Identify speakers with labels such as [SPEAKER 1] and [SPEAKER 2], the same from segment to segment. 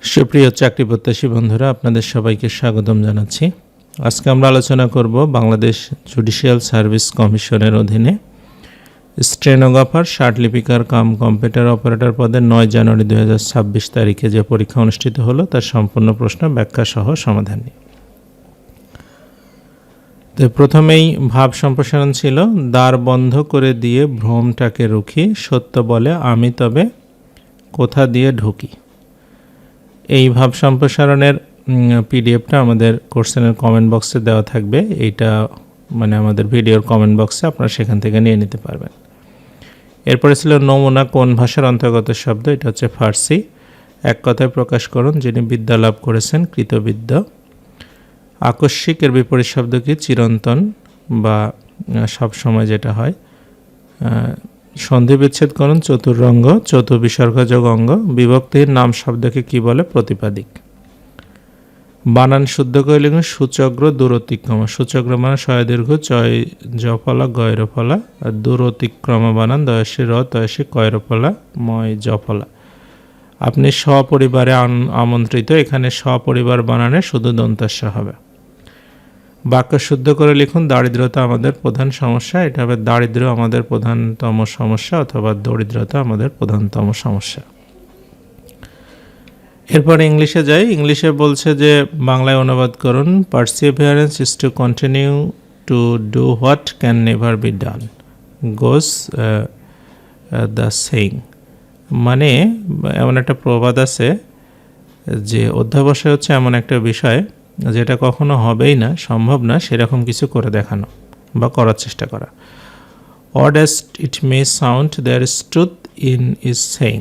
[SPEAKER 1] সুপ্রিয় চাকরি প্রত্যাশী বন্ধুরা, আপনাদের সবাইকে স্বাগতম জানাচ্ছি। আজকে আমরা আলোচনা করব বাংলাদেশ জুডিশিয়াল সার্ভিস কমিশনের অধীনে স্ট্রেনোগ্রাফার ষাট লিপিকার কাম কম্পিউটার অপারেটর পদে নয় জানুয়ারি দু হাজার ছাব্বিশ তারিখে যে পরীক্ষা অনুষ্ঠিত হলো, তার সম্পূর্ণ প্রশ্ন ব্যাখ্যা সহ সমাধান তো প্রথমেই ভাব সম্প্রসারণ ছিল, দ্বার বন্ধ করে দিয়ে ভ্রমটাকে রুখি, সত্য বলে, আমি তবে কোথা দিয়ে ঢুকি? এই ভাব সম্প্রসারণের পিডিএফটা আমাদের কোর্সেনের কমেন্ট বক্সে দেওয়া থাকবে। এইটা মানে আমাদের ভিডিওর কমেন্ট বক্সে আপনারা সেখান থেকে নিয়ে নিতে পারবেন। এরপরে ছিল নমুনা কোন ভাষার অন্তর্গত শব্দ? এটা হচ্ছে ফার্সি। এক কথায় প্রকাশ করুন, যিনি বিদ্যা লাভ করেছেন, কৃতবিদ্য। আকস্মিক এর বিপরীত শব্দ কি? চিরন্তন বা সব সময় যেটা হয় সন্ধি বিচ্ছেদ করুন চতুরঙ্গ চতুর্বিসর্গযোগ অঙ্গ, বিভক্তির নাম শব্দকে কি বলে? প্রতিপাদিক। বানান শুদ্ধ করে লিখুন সূচগ্র দূরতিক্রম। সূচগ্র মানে শয় দীর্ঘ চয়, জফলা, গয়রফলা। আর দূরতিক্রম বানান, দয়সী র, তয়সী কয়রফলা, ময়, জফলা। আপনি সপরিবারে আমন্ত্রিত, এখানে সপরিবার বানানে শুধু দন্তাস্য হবে। বাক্য শুদ্ধ করে লিখুন, দারিদ্রতা আমাদের প্রধান সমস্যা। এটা হবে দারিদ্র্য আমাদের প্রধানতম সমস্যা অথবা দরিদ্রতা আমাদের প্রধানতম সমস্যা। এরপর ইংলিশে যাই। ইংলিশে বলছে যে, বাংলায় অনুবাদ করুন perseverance is to continue to do what can never be done goes the saying মানে এমন একটা প্রবাদ আছে যে, অধ্যাবসায় হচ্ছে এমন একটা বিষয় যেটা কখনো হবেই না, সম্ভব না সেরকম কিছু করে দেখানো বা করার চেষ্টা করা। Oddest it may sound there is truth in is saying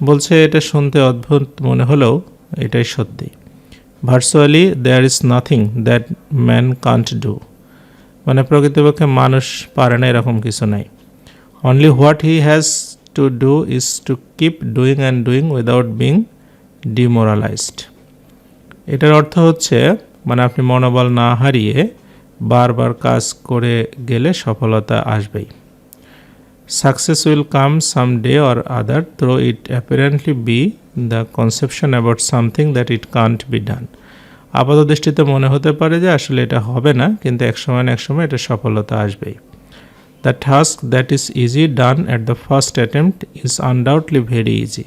[SPEAKER 1] বলছে, এটা শুনতে অদ্ভুত মনে হলেও এটাই সত্যি। Virtually there is nothing that man can't do মানে প্রকৃতপক্ষে মানুষ পারে না এরকম কিছু নাই। Only what he has to do is to keep doing and doing without being demoralised এটার অর্থ হচ্ছে মানে আপনি মনোবল না হারিয়ে বারবার কাজ করে গেলে সফলতা আসবেই। Success will come some day or other through it apparently be the conception about something that it can't be done আপাত দৃষ্টিতে মনে হতে পারে যে আসলে এটা হবে না, কিন্তু এক সময় না এক সময় এটা সফলতা আসবেই। The task that is easy done at the first attempt is undoubtedly very easy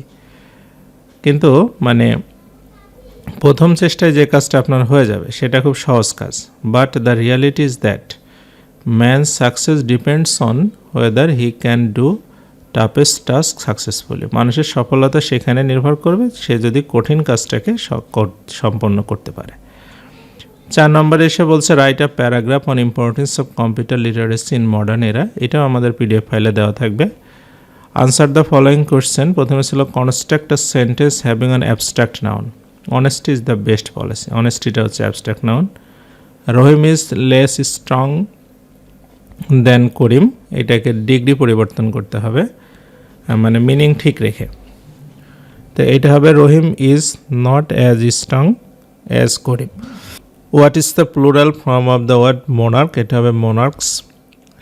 [SPEAKER 1] কিন্তু মানে প্রথম চেষ্টায় যে কাজটা আপনার হয়ে যাবে, সেটা খুব সহজ কাজ। But the reality is that man success depends on whether he can do toughest task successfully মানুষের সফলতা সেখানে নির্ভর করবে, সে যদি কঠিন কাজটাকে সম্পন্ন করতে পারে। চার নম্বরে এসে বলছে write a paragraph on importance of computer literacy in modern era এটাও আমাদের পিডিএফ ফাইলে দেওয়া থাকবে। আনসার দ্য ফলোয়িং কোয়েশ্চেন প্রথমে ছিল construct a sentence having an abstract noun honesty is the best policy অনেস্টিটা হচ্ছে abstract noun Rahim is less strong than Karim এটাকে degree পরিবর্তন করতে হবে মানে মিনিং ঠিক রেখে। তো এটা হবে Rahim is not as strong as Karim what is the plural form of the word monarch এটা হবে monarchs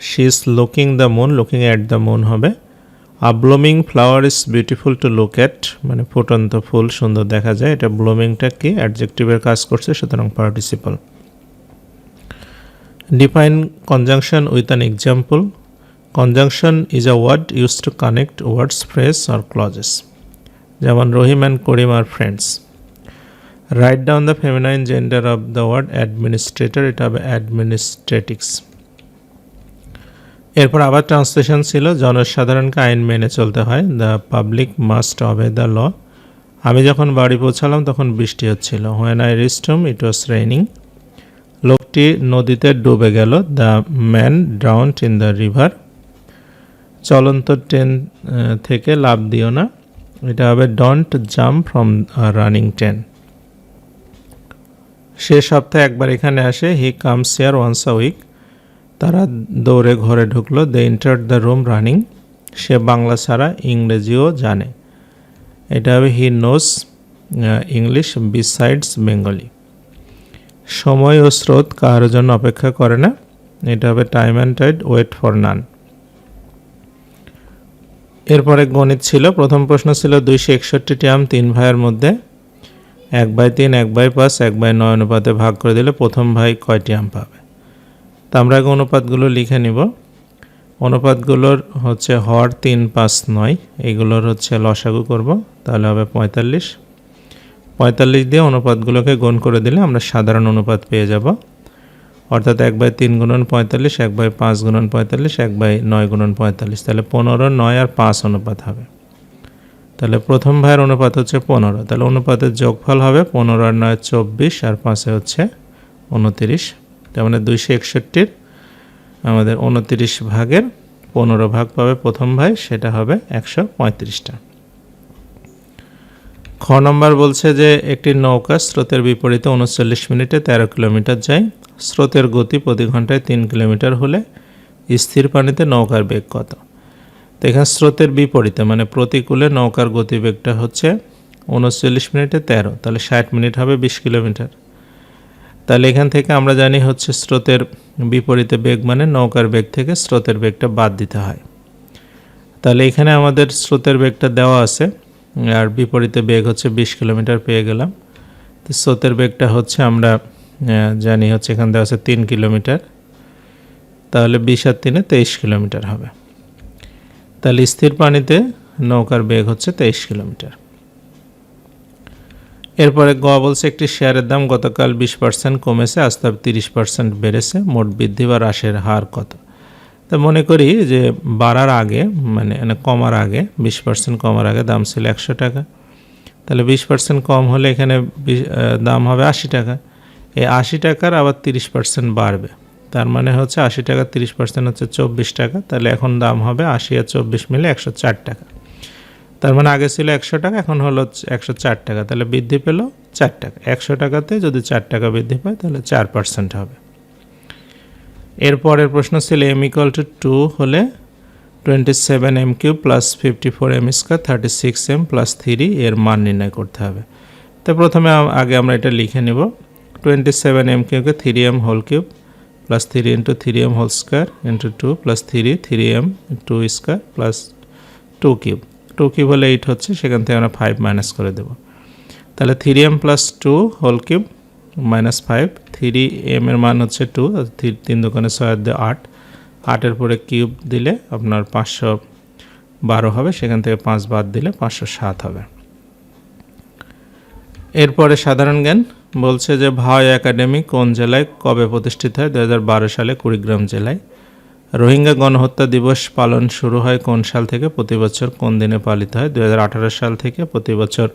[SPEAKER 1] she is looking the moon looking at the moon হবে। A blooming flower is beautiful to look at মানে ফুটন্ত ফুল, সুন্দর দেখা যায়। এটা ব্লুমিংটা কি? অ্যাডজেক্টিভের কাজ করছে, সুতরাং participle define conjunction with an example conjunction is a word use to connect words phrase or clauses যেমন Rahim and Karim are friends write down the feminine gender of the word administrator এটা হবে অ্যাডমিনিস্ট্রেটিক্স এরপর আবার translation ছিল, জনসাধারণকে আইন মেনে চলতে হয়। The public must obey the law আমি যখন বাড়ি পৌঁছালাম, তখন বৃষ্টি হচ্ছিল। When I reached home it was raining লোকটি নদীতে ডুবে গেল। The man drowned in the river চলন্ত ট্রেন থেকে লাভ দিও না। এটা হবে don't jump from running train সে সপ্তাহে একবার এখানে আসে। He comes here once a week তারা দৌড়ে ঘরে ঢুকলো they enter the room running সে বাংলা ছাড়া ইংরেজিও জানে। এটা হবে he knows English besides Bengali সময় ও স্রোত কারোর জন্য অপেক্ষা করে না। এটা হবে time and tide wait for none এরপরে গণিত ছিল। প্রথম প্রশ্ন ছিল, দুইশো একষট্টিটি আম তিন ভাইয়ের মধ্যে এক বাই তিন, এক বাই পাঁচ, এক বাই নয় অনুপাতে ভাগ করে দিলে প্রথম ভাই কয়টি আম পাবে? তা আমরা আগে অনুপাতগুলো লিখে নিব। অনুপাতগুলোর হচ্ছে হর তিন পাঁচ নয়, এগুলোর হচ্ছে লসাগু করব, তাহলে হবে পঁয়তাল্লিশ। পঁয়তাল্লিশ দিয়ে অনুপাতগুলোকে গুণ করে দিলে আমরা সাধারণ অনুপাত পেয়ে যাব। অর্থাৎ এক বাই তিন গুণন পঁয়তাল্লিশ, এক বাই পাঁচ গুণন পঁয়তাল্লিশ, এক বাই নয় গুণন পঁয়তাল্লিশ, তাহলে পনেরো, নয় আর পাঁচ অনুপাত হবে। তাহলে প্রথম ভাইয়ের অনুপাত হচ্ছে পনেরো, তাহলে অনুপাতের যোগফল হবে পনেরো আর নয় চব্বিশ, আর পাঁচে হচ্ছে উনতিরিশ। তার মানে দুইশো একষট্টির আমাদের উনতিরিশ ভাগের পনেরো ভাগ পাবে প্রথম ভাই, সেটা হবে একশো পঁয়ত্রিশটা। খ নম্বর বলছে যে একটি নৌকা স্রোতের বিপরীতে উনচল্লিশ মিনিটে তেরো কিলোমিটার যায়। স্রোতের গতি প্রতি ঘন্টায় তিন কিলোমিটার হলে স্থির পানিতে নৌকার বেগ কত? তো এখানে স্রোতের বিপরীতে মানে প্রতিকূলে নৌকার গতিবেগটা হচ্ছে উনচল্লিশ মিনিটে তেরো, তাহলে ষাট মিনিট হবে বিশ কিলোমিটার। তাহলে এখান থেকে আমরা জানি হচ্ছে স্রোতের বিপরীতে বেগ মানে নৌকার বেগ থেকে স্রোতের বেগটা বাদ দিতে হয়। তাহলে এখানে আমাদের স্রোতের বেগটা দেওয়া আছে, আর বিপরীতে বেগ হচ্ছে বিশ কিলোমিটার পেয়ে গেলাম। তো স্রোতের বেগটা হচ্ছে আমরা জানি হচ্ছে এখান দেওয়া আছে তিন কিলোমিটার। তাহলে বিশ আর তিনে তেইশ কিলোমিটার হবে। তাহলে স্থির পানিতে নৌকার বেগ হচ্ছে তেইশ কিলোমিটার। এরপরে গ বলছে, একটি শেয়ারের দাম গতকাল বিশ পার্সেন্ট কমেছে, আজ তার তিরিশ পার্সেন্ট বেড়েছে, মোট বৃদ্ধি বা হ্রাসের হার কত? তা মনে করি যে বাড়ার আগে মানে মানে কমার আগে, বিশ পার্সেন্ট কমার আগে দাম ছিল একশো টাকা। তাহলে বিশ পার্সেন্ট কম হলে এখানে দাম হবে আশি টাকা। এই আশি টাকার আবার তিরিশ পার্সেন্ট বাড়বে। তার মানে হচ্ছে আশি টাকা, তিরিশ পার্সেন্ট হচ্ছে চব্বিশ টাকা। তাহলে এখন দাম হবে আশি আর চব্বিশ মিলে একশো চার টাকা। তার মানে আগে ছিল একশো টাকা, এখন হলো একশো চার টাকা। তাহলে বৃদ্ধি পেল চার টাকা। একশো টাকাতে যদি চার টাকা বৃদ্ধি পায়, তাহলে চার পার্সেন্ট হবে। এরপরের প্রশ্ন ছিল এম ইকুয়াল টু টু হলে twenty seven M cube plus fifty four M square thirty six M plus three এর মান নির্ণয় করতে হবে। তো প্রথমে আগে আমরা এটা লিখে নেব। Twenty seven M কিউকে three M whole cube plus three into three M whole square into two plus three three M two square plus two cube two cube হলে এইট হচ্ছে, সেখান থেকে আমরা ফাইভ মাইনাস করে দেব। তাহলে three M plus two whole cube minus five three M এর মান হচ্ছে টু তিন দোকানে ছয় দিয়ে আট। আটের পরে কিউব দিলে আপনার পাঁচশো বারো হবে, সেখান থেকে পাঁচ বাদ দিলে পাঁচশো সাত হবে। এরপরে সাধারণ জ্ঞান বলছে যে ভাওয়াই একাডেমি কোন জেলায় কবে প্রতিষ্ঠিত হয়? দু হাজার বারো সালে কুড়িগ্রাম জেলায়। রোহিঙ্গা গণহত্যা দিবস পালন শুরু হয় কোন সাল থেকে? প্রতি বছর কোন দিনে পালিত হয়? দু হাজার আঠারো সাল থেকে প্রতি বছর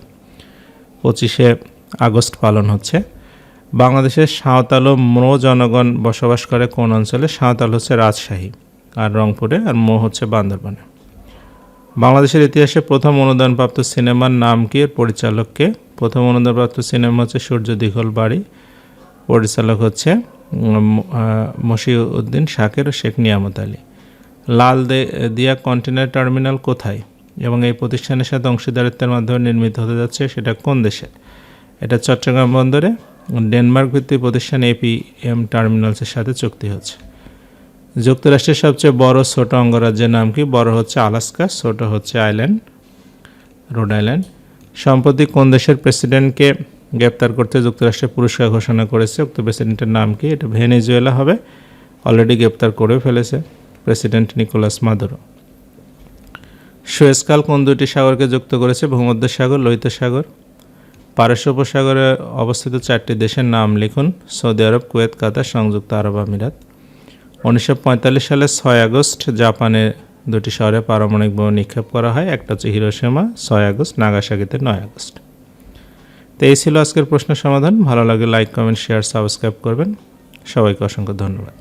[SPEAKER 1] পঁচিশে আগস্ট পালন হচ্ছে। বাংলাদেশের সাঁওতাল ও মো জনগণ বসবাস করে কোন অঞ্চলে? সাঁওতাল হচ্ছে রাজশাহী আর রংপুরে, আর মো হচ্ছে বান্দরবানে। বাংলাদেশের ইতিহাসে প্রথম অনুদানপ্রাপ্ত সিনেমার নাম কি? এর পরিচালককে প্রথম অনুদানপ্রাপ্ত সিনেমা হচ্ছে সূর্য দীঘল বাড়ি। পরিচালক হচ্ছে মশিউদ্দিন শাকের শেখ নিয়ামত আলী। লাল দিয়া কন্টেনার টার্মিনাল কোথায়? এবং এই প্রতিষ্ঠানের সাথে অংশীদারিত্বের মাধ্যমে নির্মিত হতে যাচ্ছে সেটা কোন দেশে এটা চট্টগ্রাম বন্দরে। ডেনমার্ক ভিত্তিক প্রতিষ্ঠান এপিএম টার্মিনালসের সাথে চুক্তি হচ্ছে। যুক্তরাষ্ট্রের সবচেয়ে বড় ছোট অঙ্গরাজ্যের নাম কি? বড় হচ্ছে আলাস্কা, ছোট হচ্ছে আইল্যান্ড, রোড আইল্যান্ড। সম্প্রতি কোন দেশের প্রেসিডেন্টকে গ্রেপ্তার করতে যুক্তরাষ্ট্রের পুরস্কার ঘোষণা করেছে। উক্ত প্রেসিডেন্টের নাম কি? এটা ভেনেজুয়েলা হবে। অলরেডি গ্রেপ্তার করে ফেলেছে প্রেসিডেন্ট নিকোলাস মাদুরো। সুয়েজকাল কোন দুটি সাগরকে যুক্ত করেছে? ভূমধ্য সাগর, লোহিত সাগর। পারস্য উপসাগরে অবস্থিত চারটি দেশের নাম লিখুন। সৌদি আরব, কুয়েত, কাতার, সংযুক্ত আরব আমিরাত। উনিশশো পঁয়তাল্লিশ সালে ছয় আগস্ট জাপানে দুটি শহরে পারমাণবিক বোমা নিক্ষেপ করা হয়। একটা হচ্ছে হিরোশিমা, ছয় আগস্ট নাগাসাকিতে নয় আগস্ট। তো এই ছিল আজকের প্রশ্নের সমাধান। ভালো লাগে লাইক কমেন্ট শেয়ার সাবস্ক্রাইব করবেন। সবাইকে অসংখ্য ধন্যবাদ।